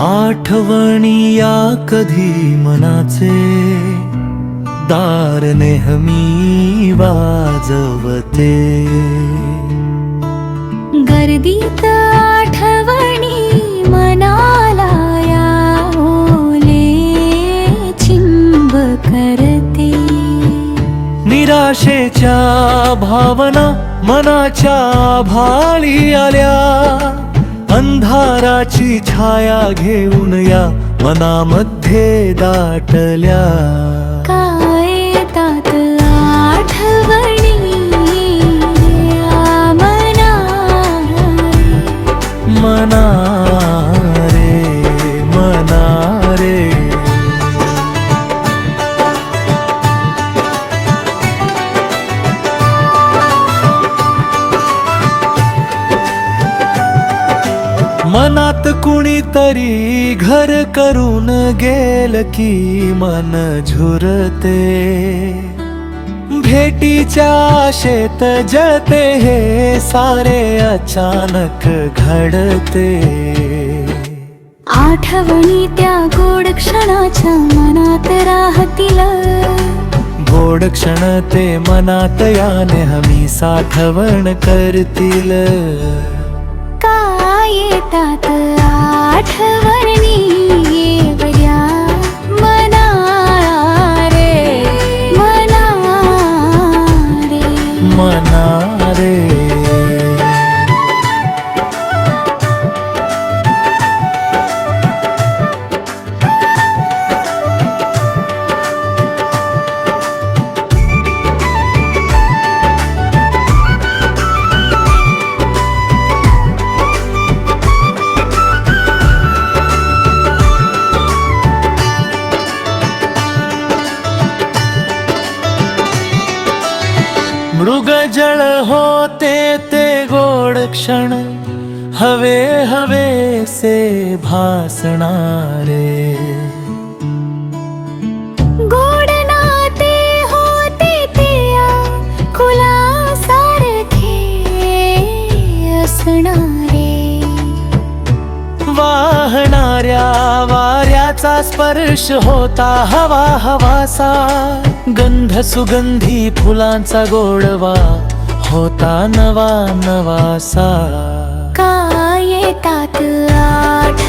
आठवणी या कधी मनाचे? दार नेहमी वाजवते. गर्दीत आठवणी मनाला या ओले चिंब करते. निराशेच्या भावना मनाच्या भाळी आल्या. अंधाराची छाया घेऊन या मनामध्ये दाटल्या. मनात कुणीतरी घर करून गेल की मन झुरते. भेटीच्या आशेत जळते हे सारे अचानक घडते. आठवणी त्या गोड क्षणाच्या मनात राहतील. गोड क्षण ते मनात या नेहमी साठवण करतील. काय मृगजळ होते ते गोड क्षण हवे हवे से भासणारे. वाऱ्याचा स्पर्श होता हवा हवासा. गंध सुगंधी फुलांचा गोडवा होता नवा नवासा. काय येतात आठ?